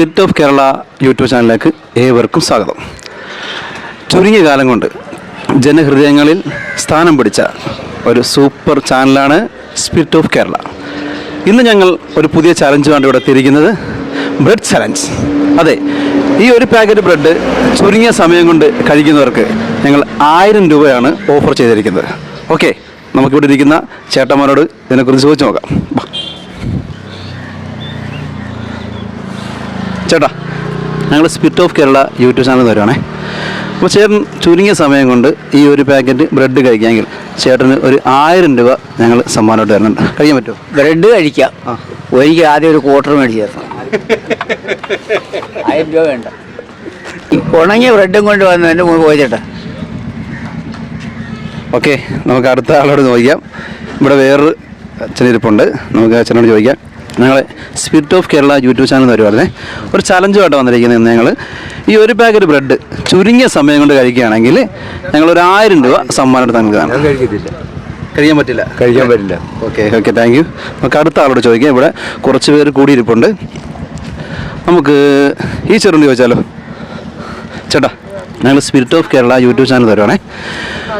Spirit of Kerala YouTube ചാനലിലേക്ക് ഏവർക്കും സ്വാഗതം. ചുരുങ്ങിയ കാലം കൊണ്ട് ജനഹൃദയങ്ങളിൽ സ്ഥാനം പിടിച്ച ഒരു സൂപ്പർ ചാനലാണ് സ്പിരിറ്റ് ഓഫ് കേരള ഇന്ന് ഞങ്ങൾ ഒരു പുതിയ ചലഞ്ചുമാണ് ഇവിടെ എത്തിയിരിക്കുന്നത്. ബ്രെഡ് ചലഞ്ച് അതെ ഈ ഒരു പാക്കറ്റ് ബ്രെഡ് ചുരുങ്ങിയ സമയം കൊണ്ട് കഴിക്കുന്നവർക്ക് ഞങ്ങൾ ആയിരം രൂപയാണ് ഓഫർ ചെയ്തിരിക്കുന്നത്. ഓക്കെ നമുക്കിവിടെ ഇരിക്കുന്ന ചേട്ടന്മാരോട് ഇതിനെക്കുറിച്ച് ചോദിച്ചു നോക്കാം. ചേട്ടാ ഞങ്ങൾ spirit of Kerala YouTube channel വരുവാണേ. അപ്പോൾ ചേട്ടൻ ചുരുങ്ങിയ സമയം കൊണ്ട് ഈ ഒരു പാക്കറ്റ് ബ്രെഡ് കഴിക്കാമെങ്കിൽ ചേട്ടന് ഒരു ആയിരം രൂപ ഞങ്ങൾ സമ്മാനമായിട്ട് തരുന്നുണ്ട്. കഴിക്കാൻ പറ്റുമോ? ബ്രെഡ് കഴിക്കാം. എനിക്ക് ആദ്യം ഒരു ക്വാർട്ടർ മേടിച്ച് തരണം ആയിരം രൂപ വേണ്ട. ഉണങ്ങിയ ബ്രെഡും കൊണ്ട് വന്ന് എന്റെ മുമ്പ് പോയിച്ചേട്ടാ ഓക്കെ നമുക്ക് അടുത്ത ആളോട് ചോദിക്കാം. ഇവിടെ വേറൊരു അച്ഛനിരിപ്പുണ്ട് നമുക്ക് അച്ഛനോട് ചോദിക്കാം. ഞങ്ങൾ spirit of Kerala YouTube channel വരുവായിരുന്നേ. ഒരു ചലഞ്ചുമായിട്ട് വന്നിരിക്കുന്നത് ഞങ്ങൾ ഈ ഒരു പാക്കറ്റ് ബ്രെഡ് ചുരുങ്ങിയ സമയം കൊണ്ട് കഴിക്കുകയാണെങ്കിൽ ഞങ്ങൾ ഒരു ആയിരം രൂപ സമ്മാനമായിട്ട് നൽകുകയാണ് കഴിക്കാൻ പറ്റില്ല. കഴിക്കാൻ പറ്റില്ല. ഓക്കെ ഓക്കെ താങ്ക് യു നമുക്ക് അടുത്ത ആളോട് ചോദിക്കാം. ഇവിടെ കുറച്ച് പേര് കൂടിയിരിപ്പുണ്ട്. നമുക്ക് ഈ ചെറുണ്ട് ചോദിച്ചാലോ? ചേട്ടാ ഞങ്ങൾ spirit of Kerala YouTube channel തരുവാണേ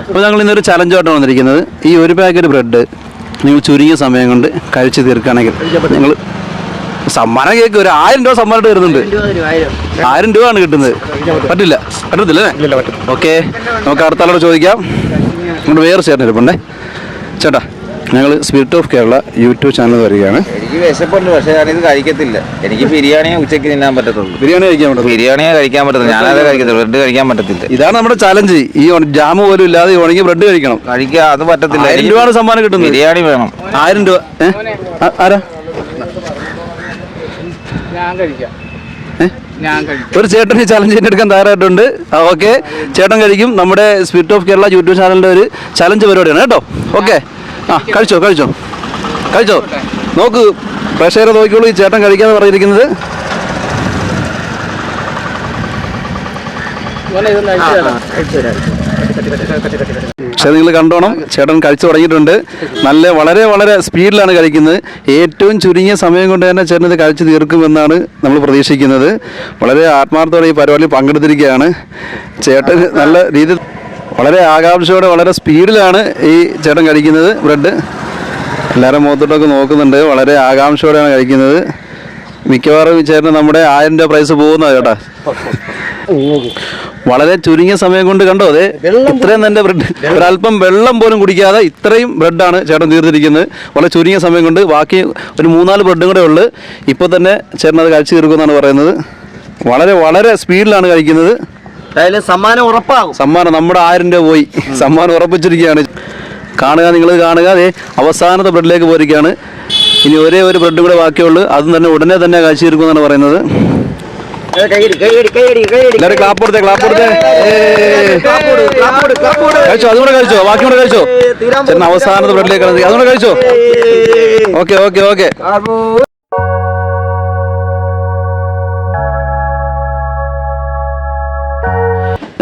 അപ്പോൾ ഞങ്ങൾ ഇന്നൊരു ചലഞ്ചായിട്ടാണ് വന്നിരിക്കുന്നത്. ഈ ഒരു പാക്കറ്റ് ബ്രെഡ് നിങ്ങൾ ചുരുങ്ങിയ സമയം കൊണ്ട് കഴിച്ച് തീർക്കുകയാണെങ്കിൽ നിങ്ങൾ സമ്മാനം കേക്ക് ഒരു ആയിരം രൂപ സമ്മാനമായിട്ട് വരുന്നുണ്ട്. ആയിരം രൂപ ആണ് കിട്ടുന്നത്. പറ്റില്ല? പറ്റത്തില്ല അല്ലേ? ഓക്കെ. നമുക്ക് അടുത്ത ആളോട് ചോദിക്കാം. നമ്മുടെ വേറെ ചേട്ടൻ ഇരിപ്പുണ്ടേ ചേട്ടാ ഞങ്ങൾ spirit of Kerala YouTube channel വരികയാണ്. എനിക്ക് വിശപ്പുണ്ട് പക്ഷേ ഞാനിത് കഴിക്കത്തില്ല. എനിക്ക് ബിരിയാണിയെ ഉച്ചയ്ക്ക് തിന്നാൻ പറ്റത്തുള്ളൂ. ബിരിയാണി കഴിക്കാൻ പറ്റും ബിരിയാണിയെ കഴിക്കാൻ പറ്റത്തില്ല. ഞാനത് കഴിക്കത്തുള്ളൂ. ബ്രെഡ് കഴിക്കാൻ പറ്റത്തില്ല. ഇതാണ് നമ്മുടെ ചലഞ്ച് ഈ ജാമ് പോലും ഇല്ലാതെ ഉണങ്ങി ബ്രെഡ് കഴിക്കണം. കഴിക്കുക അത് പറ്റത്തില്ല. ആയിരം രൂപയാണ് സമ്മാനം കിട്ടും ബിരിയാണി വേണം. ആയിരം രൂപ. ഏഹ് ആരാ? ഞാൻ കഴിക്കാം. ഞാൻ കഴിക്കാം. ഒരു ചേട്ടൻ ഈ ചലഞ്ച് എടുക്കാൻ തയ്യാറായിട്ടുണ്ട്. ഓക്കെ. ചേട്ടൻ കഴിക്കും. നമ്മുടെ സ്പിരിറ്റ് ഓഫ് കേരള യൂട്യൂബ് ചാനലിന്റെ ഒരു ചലഞ്ച് പരിപാടിയാണ്. കേട്ടോ? ഓക്കെ. ആ കഴിച്ചോ കഴിച്ചോ. കഴിച്ചോ. നോക്ക് പ്രേക്ഷകരെ നോക്കിക്കോളൂ ഈ ചേട്ടൻ കഴിക്കാന്ന് പറഞ്ഞിരിക്കുന്നത്. പക്ഷേ നിങ്ങൾ കണ്ടോണം ചേട്ടൻ കഴിച്ചു തുടങ്ങിയിട്ടുണ്ട്. നല്ല വളരെ വളരെ സ്പീഡിലാണ് കഴിക്കുന്നത്. ഏറ്റവും ചുരുങ്ങിയ സമയം കൊണ്ട് തന്നെ ചേട്ടൻ ഇത് കഴിച്ചു തീർക്കുമെന്നാണ് നമ്മൾ പ്രതീക്ഷിക്കുന്നത്. വളരെ ആത്മാർത്ഥത്തോടെ ഈ പരിപാടിയിൽ പങ്കെടുത്തിരിക്കുകയാണ്. ചേട്ടൻ നല്ല രീതിയിൽ വളരെ ആകാംക്ഷയോടെ വളരെ സ്പീഡിലാണ് ഈ ചേട്ടൻ കഴിക്കുന്നത് ബ്രെഡ്. എല്ലാവരും മുഖത്തോട്ടൊക്കെ നോക്കുന്നുണ്ട്. വളരെ ആകാംക്ഷയോടെയാണ് കഴിക്കുന്നത്. മിക്കവാറും ചേട്ടന് നമ്മുടെ ആയിരം രൂപ പ്രൈസ് പോകുന്നതാണ് ചേട്ടാ. വളരെ ചുരുങ്ങിയ സമയം കൊണ്ട് കണ്ടോ അതെ? ഇത്രയും തന്നെ ബ്രെഡ്. ഒരല്പം വെള്ളം പോലും കുടിക്കാതെ ഇത്രയും ബ്രെഡാണ് ചേട്ടൻ തീർത്തിരിക്കുന്നത്. വളരെ ചുരുങ്ങിയ സമയം കൊണ്ട് ബാക്കി ഒരു മൂന്നാൽ ബ്രെഡും കൂടെ ഉള്ളു. ഇപ്പോൾ തന്നെ ചേട്ടൻ അത് കഴിച്ചു തീർക്കുമെന്നാണ് പറയുന്നത്. വളരെ വളരെ സ്പീഡിലാണ് കഴിക്കുന്നത്. എന്തായാലും സമ്മാനം ഉറപ്പാകും. സമ്മാനം നമ്മുടെ ആയിരം രൂപ പോയി. സമ്മാനം ഉറപ്പിച്ചിരിക്കുകയാണ്. കാണുക നിങ്ങൾ കാണുക. അതെ അവസാനത്തെ ബ്രെഡിലേക്ക് പോയിരിക്കുകയാണ്. ഇനി ഒരേ ഒരു ബ്രെഡ് കൂടെ ബാക്കിയുള്ളൂ. അതും തന്നെ ഉടനെ തന്നെ കഴിച്ചു തീർക്കുമെന്നാണ് പറയുന്നത്. എല്ലാവരും. കഴിച്ചോ? അതും കൂടെ കഴിച്ചോ? ബാക്കി കൂടെ കഴിച്ചോ? ചേട്ടൻ അവസാനത്തെ ബ്രെഡിലേക്ക് അതുകൊണ്ട് കഴിച്ചോ? Okay okay okay.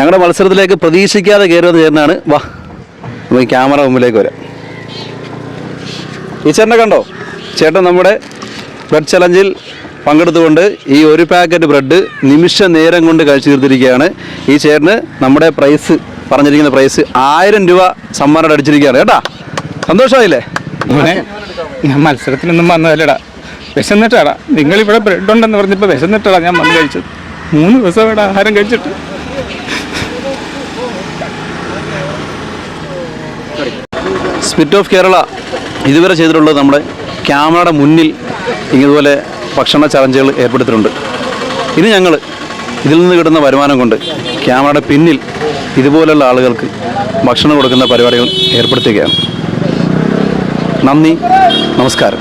ഞങ്ങളുടെ മത്സരത്തിലേക്ക് പ്രതീക്ഷിക്കാതെ കയറുന്ന ചേട്ടനാണ്. വാ ഈ ക്യാമറ മുമ്പിലേക്ക് വരാം. ഈ ചേട്ടനെ കണ്ടോ? ചേട്ടൻ നമ്മുടെ ബ്രെഡ് ചലഞ്ചിൽ പങ്കെടുത്തുകൊണ്ട് ഈ ഒരു പാക്കറ്റ് ബ്രെഡ് നിമിഷ നേരം കൊണ്ട് കഴിച്ചു തീർത്തിരിക്കുകയാണ്. ഈ ചേട്ടന് നമ്മുടെ പ്രൈസ് പറഞ്ഞിരിക്കുന്ന പ്രൈസ് ആയിരം രൂപ സമ്മാനം അടിച്ചിരിക്കുകയാണ്. കേട്ടാ സന്തോഷമായില്ലേ? ഞാൻ മത്സരത്തിനൊന്നും വന്നതല്ലടാ. വിശന്നിട്ടാടാ. നിങ്ങളിവിടെ ബ്രെഡ് ഉണ്ടെന്ന് പറഞ്ഞപ്പോൾ വിശന്നിട്ടാടാ ഞാൻ വന്ന് കഴിച്ചത്. മൂന്ന് ദിവസം ഇവിടെ ആഹാരം കഴിച്ചിട്ട്. സ്പിറ്റ് ഓഫ് കേരള ഇതുവരെ ചെയ്തിട്ടുള്ളത് നമ്മുടെ ക്യാമറയുടെ മുന്നിൽ ഇതുപോലെ ഭക്ഷണ ചലഞ്ചുകൾ ഏർപ്പെടുത്തിയിട്ടുണ്ട്. ഇനി ഞങ്ങൾ ഇതിൽ നിന്ന് കിട്ടുന്ന വരുമാനം കൊണ്ട് ക്യാമറയുടെ പിന്നിൽ ഇതുപോലെയുള്ള ആളുകൾക്ക് ഭക്ഷണം കൊടുക്കുന്ന പരിപാടികൾ ഏർപ്പെടുത്തുകയാണ്. നന്ദി നമസ്കാരം.